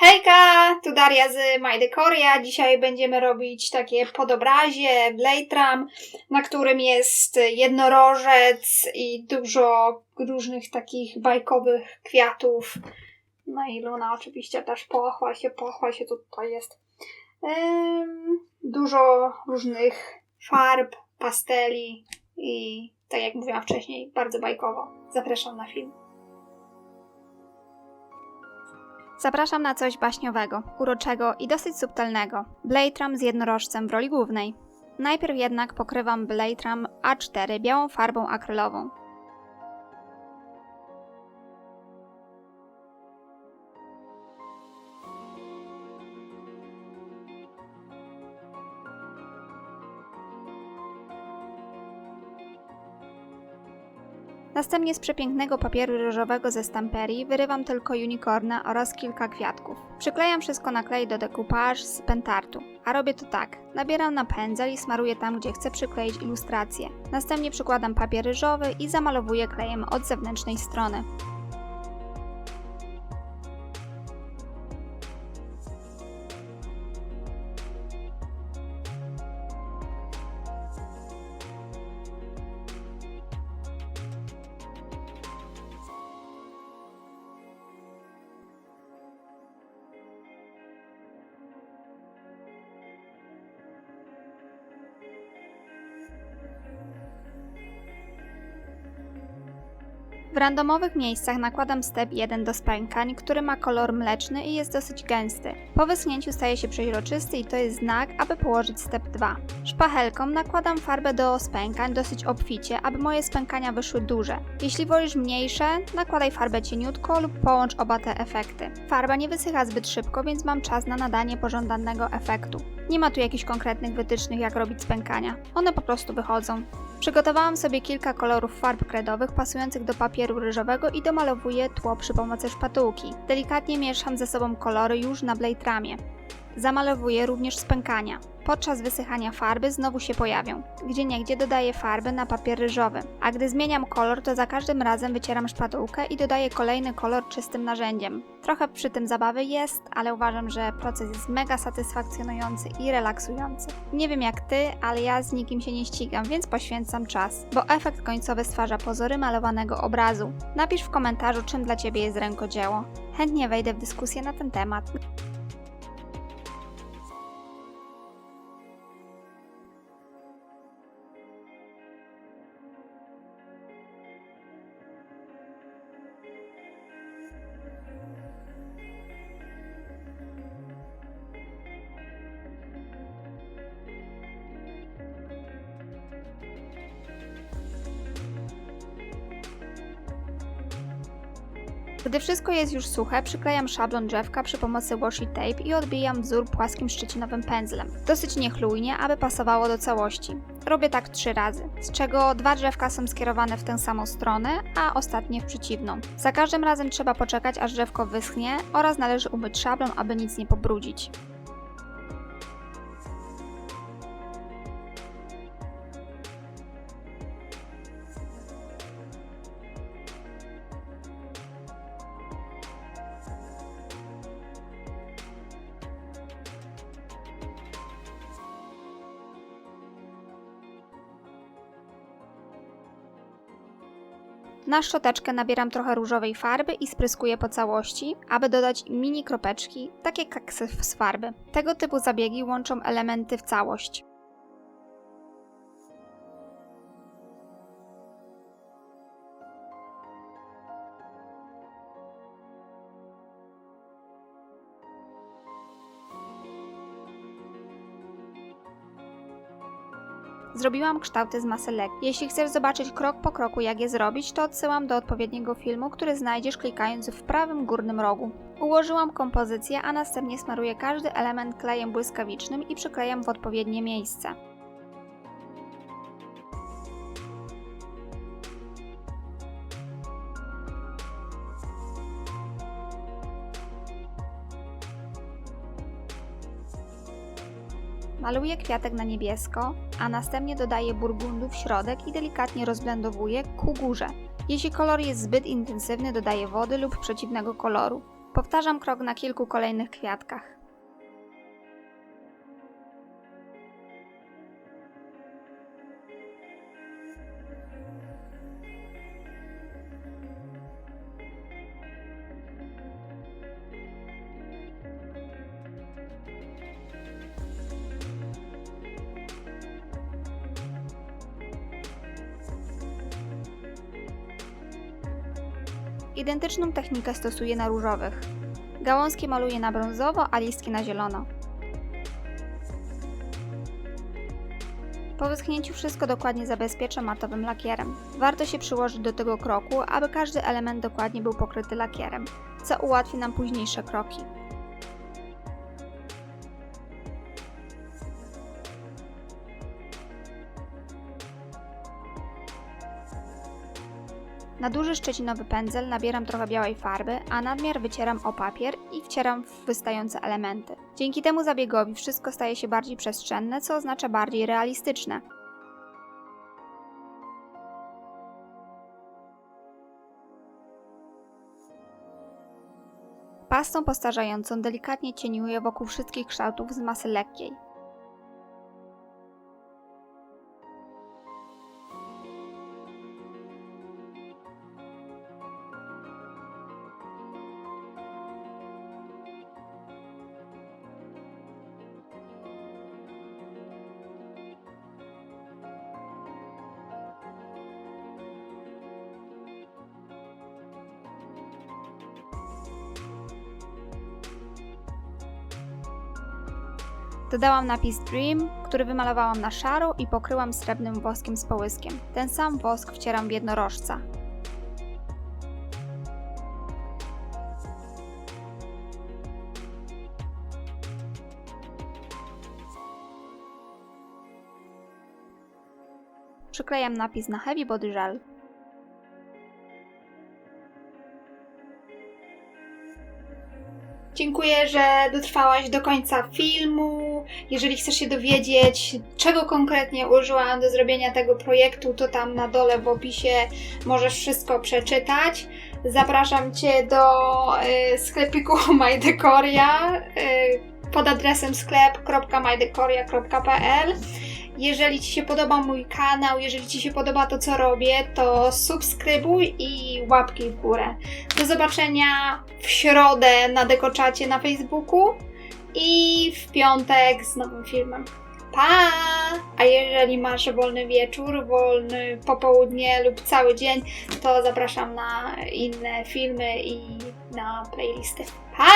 Hejka, tu Daria z My Decoria. Dzisiaj będziemy robić takie podobrazie, Blaytram, na którym jest jednorożec i dużo różnych takich bajkowych kwiatów. No i Luna oczywiście też pochwal się, pochwal się, tutaj jest. Dużo różnych farb, pasteli i tak jak mówiłam wcześniej, bardzo bajkowo. Zapraszam na film. Zapraszam na coś baśniowego, uroczego i dosyć subtelnego. Blaytram z jednorożcem w roli głównej. Najpierw jednak pokrywam Blaytram A4 białą farbą akrylową. Następnie z przepięknego papieru ryżowego ze stamperii wyrywam tylko unicorna oraz kilka kwiatków. Przyklejam wszystko na klej do decoupage z pentartu, a robię to tak. Nabieram na pędzel i smaruję tam, gdzie chcę przykleić ilustrację. Następnie przykładam papier ryżowy i zamalowuję klejem od zewnętrznej strony. Randomowych miejscach nakładam step 1 do spękań, który ma kolor mleczny i jest dosyć gęsty. Po wyschnięciu staje się przeźroczysty i to jest znak, aby położyć step 2. Szpachelką nakładam farbę do spękań dosyć obficie, aby moje spękania wyszły duże. Jeśli wolisz mniejsze, nakładaj farbę cieniutko lub połącz oba te efekty. Farba nie wysycha zbyt szybko, więc mam czas na nadanie pożądanego efektu. Nie ma tu jakichś konkretnych wytycznych, jak robić spękania. One po prostu wychodzą. Przygotowałam sobie kilka kolorów farb kredowych pasujących do papieru ryżowego i domalowuję tło przy pomocy szpatułki. Delikatnie mieszam ze sobą kolory już na blade Zamalowuję również spękania. Podczas wysychania farby znowu się pojawią. Gdzieniegdzie dodaję farby na papier ryżowy, a gdy zmieniam kolor, to za każdym razem wycieram szpatułkę i dodaję kolejny kolor czystym narzędziem. Trochę przy tym zabawy jest, ale uważam, że proces jest mega satysfakcjonujący i relaksujący. Nie wiem jak ty, ale ja z nikim się nie ścigam, więc poświęcam czas, bo efekt końcowy stwarza pozory malowanego obrazu. Napisz w komentarzu, czym dla ciebie jest rękodzieło. Chętnie wejdę w dyskusję na ten temat. Gdy wszystko jest już suche, przyklejam szablon drzewka przy pomocy washi tape i odbijam wzór płaskim szczycinowym pędzlem. Dosyć niechlujnie, aby pasowało do całości. Robię tak trzy razy, z czego dwa drzewka są skierowane w tę samą stronę, a ostatnie w przeciwną. Za każdym razem trzeba poczekać, aż drzewko wyschnie oraz należy umyć szablon, aby nic nie pobrudzić. Na szczoteczkę nabieram trochę różowej farby i spryskuję po całości, aby dodać mini kropeczki, takie kaksy z farby. Tego typu zabiegi łączą elementy w całość. Zrobiłam kształty z masy lekkiej. Jeśli chcesz zobaczyć krok po kroku jak je zrobić, to odsyłam do odpowiedniego filmu, który znajdziesz klikając w prawym górnym rogu. Ułożyłam kompozycję, a następnie smaruję każdy element klejem błyskawicznym i przyklejam w odpowiednie miejsce. Maluję kwiatek na niebiesko, a następnie dodaję burgundu w środek i delikatnie rozblendowuję ku górze. Jeśli kolor jest zbyt intensywny, dodaję wody lub przeciwnego koloru. Powtarzam krok na kilku kolejnych kwiatkach. Identyczną technikę stosuję na różowych. Gałązki maluję na brązowo, a listki na zielono. Po wyschnięciu wszystko dokładnie zabezpieczę matowym lakierem. Warto się przyłożyć do tego kroku, aby każdy element dokładnie był pokryty lakierem, co ułatwi nam późniejsze kroki. Na duży szczecinowy pędzel nabieram trochę białej farby, a nadmiar wycieram o papier i wcieram w wystające elementy. Dzięki temu zabiegowi wszystko staje się bardziej przestrzenne, co oznacza bardziej realistyczne. Pastą postarzającą delikatnie cieniuję wokół wszystkich kształtów z masy lekkiej. Dodałam napis Dream, który wymalowałam na szaro i pokryłam srebrnym woskiem z połyskiem. Ten sam wosk wcieram w jednorożca. Przyklejam napis na Heavy Body Gel. Dziękuję, że dotrwałaś do końca filmu. Jeżeli chcesz się dowiedzieć, czego konkretnie użyłam do zrobienia tego projektu, to tam na dole w opisie możesz wszystko przeczytać. Zapraszam Cię do y, sklepiku MyDecoria y, pod adresem sklep.mydecoria.pl. Jeżeli Ci się podoba mój kanał, jeżeli Ci się podoba to, co robię, to subskrybuj i łapki w górę. Do zobaczenia w środę na dekoczacie na Facebooku i w piątek z nowym filmem. Pa! A jeżeli masz wolny wieczór, wolny popołudnie lub cały dzień, to zapraszam na inne filmy i na playlisty. Pa!